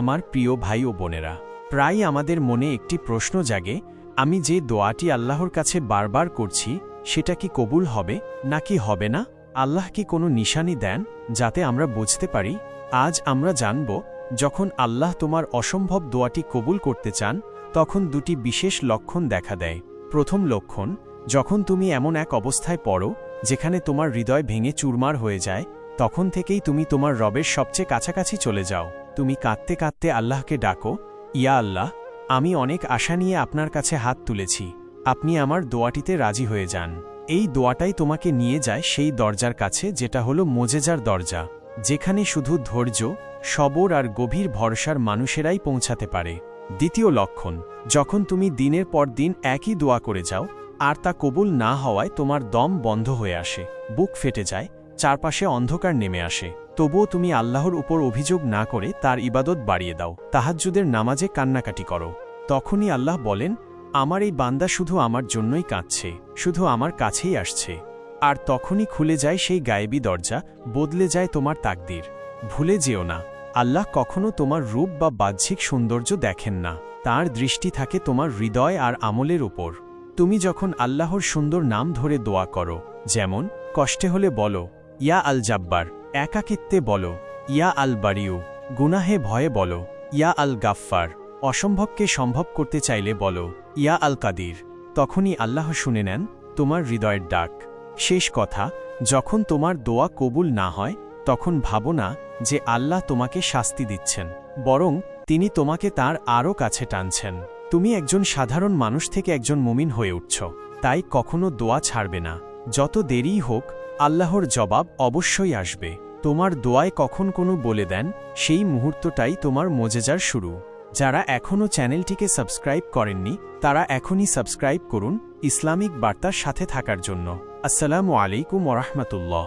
আমার প্রিয় ভাই ও বোনেরা। প্রায় আমাদের মনে একটি প্রশ্ন জাগে, আমি যে দোয়াটি আল্লাহর কাছে বারবার করছি, সেটা কি কবুল হবে, নাকি হবে না? আল্লাহ কি কোনো নিশানি দেন, যাতে আমরা বুঝতে পারি? আজ আমরা জানব, যখন আল্লাহ তোমার অসম্ভব দোয়াটি কবুল করতে চান, তখন দুটি বিশেষ লক্ষণ দেখা দেয়। প্রথম লক্ষণ, যখন তুমি এমন এক অবস্থায় পড়ো, যেখানে তোমার হৃদয় ভেঙে চুরমার হয়ে যায়, তখন থেকেই তুমি তোমার রবের সবচেয়ে কাছাকাছি চলে যাও। তুমি কাঁদতে কাঁদতে আল্লাহকে ডাকো, ইয়া আল্লাহ, আমি অনেক আশা নিয়ে আপনার কাছে হাত তুলেছি, আপনি আমার দোয়াটিতে রাজি হয়ে যান। এই দোয়াটাই তোমাকে নিয়ে যায় সেই দরজার কাছে, যেটা হলো মোজেজার দরজা, যেখানে শুধু ধৈর্য, সবর আর গভীর ভরসার মানুষেরাই পৌঁছাতে পারে। দ্বিতীয় লক্ষণ, যখন তুমি দিনের পর দিন একই দোয়া করে যাও, আর তা কবুল না হওয়ায় তোমার দম বন্ধ হয়ে আসে, বুক ফেটে যায়, চারপাশে অন্ধকার নেমে আসে। তবুও তুমি আল্লাহর উপর অভিযোগ না করে তার ইবাদত বাড়িয়ে দাও, তাহাজ্জুদের নামাজে কান্নাকাটি করো। তখনই আল্লাহ বলেন, আমার এই বান্দা শুধু আমার জন্যই কাঁদছে, শুধু আমার কাছেই আসছে। আর তখনই খুলে যায় সেই গায়েবী দরজা, বদলে যায় তোমার তাকদির। ভুলে যেও না, আল্লাহ কখনো তোমার রূপ বা বাহ্যিক সৌন্দর্য দেখেন না, তার দৃষ্টি থাকে তোমার হৃদয় আর আমলের উপর। তুমি যখন আল্লাহর সুন্দর নাম ধরে দোয়া করো, যেমন, কষ্টে হলে বলো, ইয়া আল জাব্বার একাকিত্বে বলো, ইয়া আল বাড়িউ গুনাহে ভয়ে বলো, ইয়া আল গাফফার, অসম্ভবকে সম্ভব করতে চাইলে বলো, ইয়া আল কাদির। তখনই আল্লাহ শুনে নেন, তোমার হৃদয়ের ডাক। শেষ কথা, যখন তোমার দোয়া কবুল না হয়, তখন ভাবো না যে আল্লাহ তোমাকে শাস্তি দিচ্ছেন, বরং তিনি তোমাকে তার আরও কাছে টানছেন। তুমি একজন সাধারণ মানুষ থেকে একজন মুমিন হয়ে উঠছ, তাই কখনো দোয়া ছাড়বে না। যত দেরিই হোক, আল্লাহর জবাব অবশ্যই আসবে। তোমার দোয়ায় কখন কোনো বলে দেন, সেই মুহূর্তটাই তোমার মজেজার শুরু। যারা এখনও চ্যানেলটিকে সাবস্ক্রাইব করেননি, তারা এখনই সাবস্ক্রাইব করুন, ইসলামিক বার্তার সাথে থাকার জন্য। আসসালামু আলাইকুম ওরহমতুল্লাহ